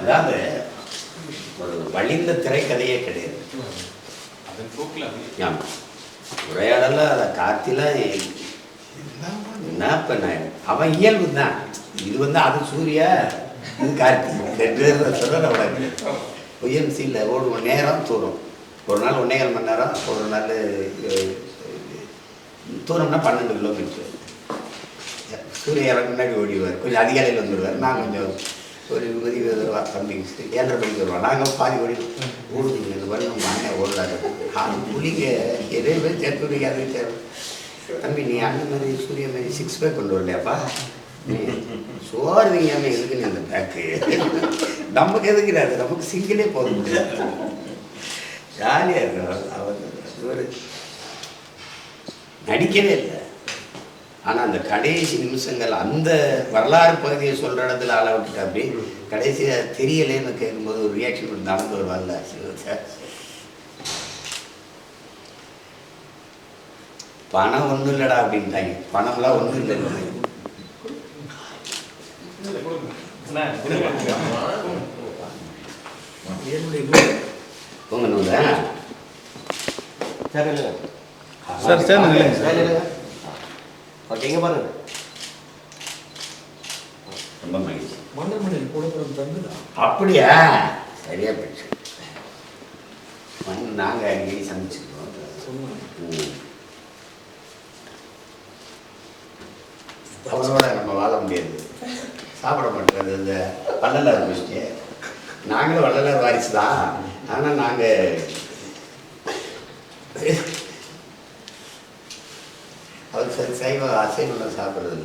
அதாவது ஒரு வழிந்த திரைக்கதையே கிடையாது. ஆமாம் உரையாடல அதை. காத்தில என்ன பண்ண? அவன் இயல்பு தான். இது வந்து அது சூர்யா இது கார்த்தி. ரெண்டு பேரும் சொல்லக்கூடாது ஒய்எம்சியில் ஒரு நேரம் தூரம். ஒரு நாள் ஒன்னேகால் மணி நேரம் ஒரு நாள் தூரம்னா பன்னெண்டு கிலோமீட்டர் சூரிய இறங்க முன்னாடி ஓடிடுவார். கொஞ்சம் அதிகாலையில் வந்துடுவார் நான் கொஞ்சம் ஒரு இருபது இருபது ரூபா தம்பி ஏழரை மணிக்கு வருவோம் நாங்கள் பாதி ஓடி ஓடுங்க இது நம்ம அண்ணன் ஓடுறாரு. அது புளிங்க எதே பேர் சேர்த்து விடுங்க அது சேரும் தம்பி நீ அந்த மாதிரி சூரிய மாதிரி சிக்ஸ் பேக் கொண்டு வரலையாப்பா? நீ சோறு திங்காம எதுக்கு நீ அந்த பேக்கு நமக்கு எதுக்குறாரு நமக்கு சிங்கிளே போக முடியாது ஜாலியாக இருக்கிறார் அவர் ஒரு நடிக்கவே இல்லை. ஆனால் அந்த கடைசி நிமிஷங்கள் அந்த வரலாறு பகுதியை சொல்கிற இடத்துல ஆள விட்டுட்டு அப்படி? கடைசியாக தெரியலேன்னு கேட்கும்போது ஒரு ரியாக்ஷன் நடந்து வருவாங்கல்ல பணம் ஒன்றும் இல்லைடா அப்படின்ட்டாங்க. பணம்லாம் ஒன்றும் இல்லை. உங்க சார், சார். ஓகே இங்க பாருங்க. ரொம்ப மகிழ்ச்சி. மன்னர்மணியில் போடப்படும் தந்துடா அப்படியா? சரியா போயிடுச்சு. மண் நாங்கள் அடிக்கடி சமைச்சிருக்கோம் சொன்னாங்க ம். அவரோட நம்ம வாழ முடியாது. சாப்பிட மாட்டேறது இந்த வள்ளலார் கோஷ்டி நாங்களும் வள்ளலார் வாரிசு தான் ஆனால் நாங்கள் நம்ம அசைவம்லாம் சாப்பிடுறது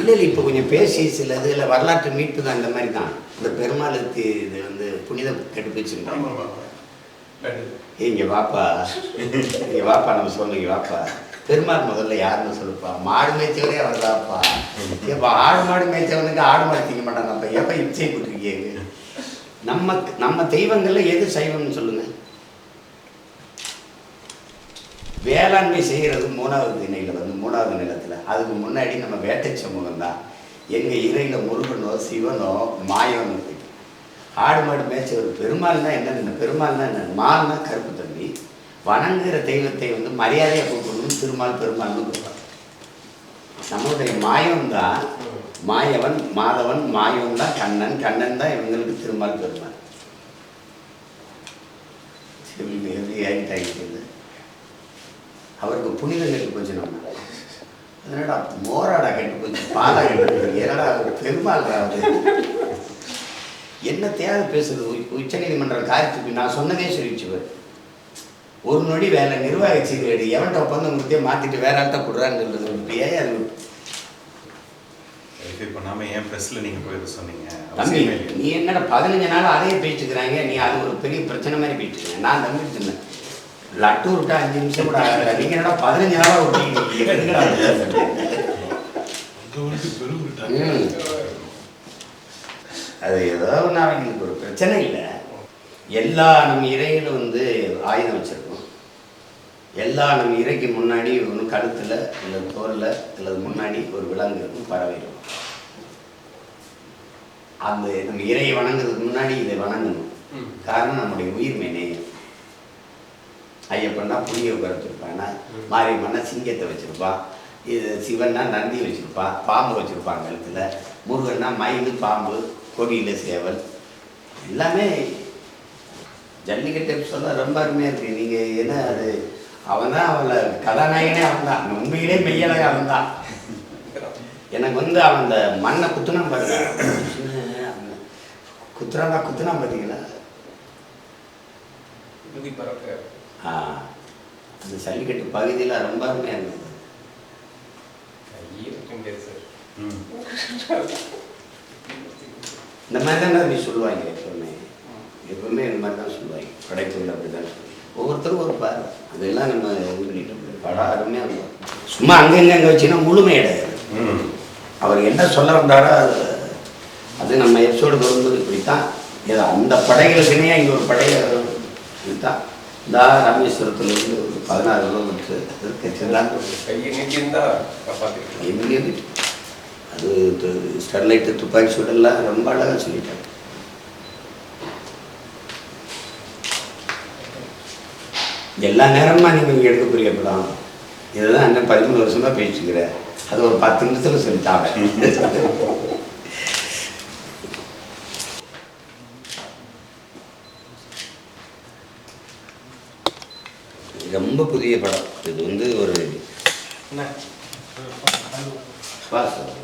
இல்லை இல்லை இப்போ கொஞ்சம் பேசி சில இதில் வரலாற்று மீட்பு தான் இந்த மாதிரி தான். இந்த பெருமாளுக்கு இது வந்து புனிதம் கெட்டு ஆமாம் போச்சுருக்காங்க ஆமாம் லட்டு இங்கே வாப்பா. இங்கே வாப்பா நம்ம சொல்லுங்க வாப்பா. பெருமாள் முதல்ல யாருன்னு சொல்லுப்பா. மாடு மேய்ச்சவரே அவர் தான்ப்பா இப்போ ஆடு மாடு மேய்ச்சவனுக்கு ஆடு மாடு திங்க மாட்டாங்கப்பா. எப்போ இச்சை கொடுத்துருக்கீங்க நம்ம நம்ம தெய்வங்கள்ல எது சைவம்னு சொல்லுங்க? வேளாண்மை செய்கிறது மூணாவது திணையில் வந்து மூணாவது நிலத்தில். அதுக்கு முன்னாடி நம்ம வேட்டை சமூகம் தான் எங்கள் இறையில் முருகனோ சிவனோ மாயம்னு இருக்கு. ஆடு மாடு மேய்ச்சவர் பெருமாள்னா என்ன இந்த பெருமாள்னா என்ன? மால்னா கருப்பு தம்பி வணங்குகிற தெய்வத்தை வந்து மரியாதையாக கூப்பிடணும் திருமால் பெருமாள்னு கூப்பிடுறாங்க நம்மளுடைய மாயம் தான். மாயவன் மாதவன் மாயவன் தான் கண்ணன். கண்ணன் தான் இவங்களுக்கு திருமால் பெருமாள். செவி எப்படி ஆகிட்டாங்க அவருக்கு புனித நெல் போச்சு நம்ம. என்னடா மோராடா கெட்டு போச்சு. பாலா கெட்டு என்னடா அவர் பெருமாள் அவர் என்ன தேவை பேசுறது? உ- உச்சநீதிமன்றம் காரியத்துக்கு நான் சொன்னதே சொல்லிச்சுவர் ஒரு நொடி வேலை நிர்வாக சீர்கேடு எவன்கிட்ட ஒப்பந்தம் கொடுத்தே மாத்திட்டு வேற ஆள்கிட்ட கொடுறான்னு சொல்றது இப்ப ஏன் அது. இது பண்ணாமல் ஏன் ப்ரெஸ்ஸில் நீங்கள் போய் சொன்னீங்க? தம்பி? நீ என்னடா பதினஞ்சு நாள் அதே பேச்சுக்கிறாங்க நீ அது ஒரு பெரிய பிரச்சனை மாதிரி பேச்சுக்கிறேன் நான் தம்பி சொன்னேன். லட்டு விட்டா அஞ்சு நிமிஷம் கூட ஆகல நீங்க என்னடா பதினஞ்சு நாளா விட்டீங்க எதுக்குடா அது ஏதோ ஒன்று அவங்களுக்கு ஒரு பிரச்சனை இல்லை. எல்லா நம்ம இறையிலும் வந்து ஆயுதம் வச்சிருக்கோம். எல்லா நம்ம இறைக்கு முன்னாடி ஒன்று கழுத்தில் இல்லை தோலில் அல்லது முன்னாடி ஒரு விலங்கு இருக்கும் பறவை இருக்கும். அந்த நம்ம இறையை வணங்குறதுக்கு முன்னாடி இதை வணங்கணும். காரணம் நம்முடைய உயிர்மை நேயம் ஐயப்பன்னா புளிய உட்காரச்சிருப்பானா மாரியம்மன்னா சிங்கத்தை வச்சிருப்பான் இது சிவன்னா நந்தி வச்சிருப்பான் பாம்பு வச்சிருப்பான் கழுத்துல முருகன்னா மயில் பாம்பு கொடியில் சேவல். எல்லாமே ஜல்லிக்கட்டு சொல்ல ரொம்ப அருமையாக இருக்கு. நீங்கள் என்ன அது? அவன் தான் அவளை கதாநாயகனே அவன் தான் உண்மையிலே மெய்யழக அவன் தான் எனக்கு வந்து அவன் அந்த மண்ணை குத்துனா பாருங்க. குத்துறானா குத்துனா பார்த்தீங்களா அந்த ஜல்லிக்கட்டு பகுதியில் ரொம்ப அருமையாக இருந்தது. இந்த மாதிரி தான் தம்பி சொல்லுவாங்க எப்பவுமே. எப்பவுமே இந்த மாதிரி தான் சொல்லுவாங்க. படைப்புகள் அப்படி தான் சொல்லுவாங்க. ஒவ்வொருத்தரும் ஒரு பார்வை. அதெல்லாம் நம்ம இது பண்ணிட்டு படம் அருமையாக இருக்கும். சும்மா அங்கங்க அங்கே வச்சுன்னா முழுமையடையாது ம். அவர் என்ன சொல்ல வந்தாரோ அது அது நம்ம எபிசோடு வரும்போது இப்படித்தான். ஏதோ அந்த படைகளுக்குனே இங்கே ஒரு படையை இதுதான். இந்த ராமேஸ்வரத்துலேருந்து ஒரு பதினாறு கிலோமீட்டர் இருக்கு செல்லாங்க எங்கேருந்து அது ஸ்டெர்லைட்டு துப்பாக்கி சூடெல்லாம் ரொம்ப அழகாக சொல்லிட்டாங்க. எல்லா நேரமா நீங்கள் இங்கே எடுக்க புரிய படம். இதுதான் அண்ணன் பதிமூணு வருஷமாக பேசிக்கிறேன் அது ஒரு பத்து நிமிஷத்தில் சொல்லிட்டாங்க. ரொம்ப புதிய படம். இது வந்து ஒரு சார்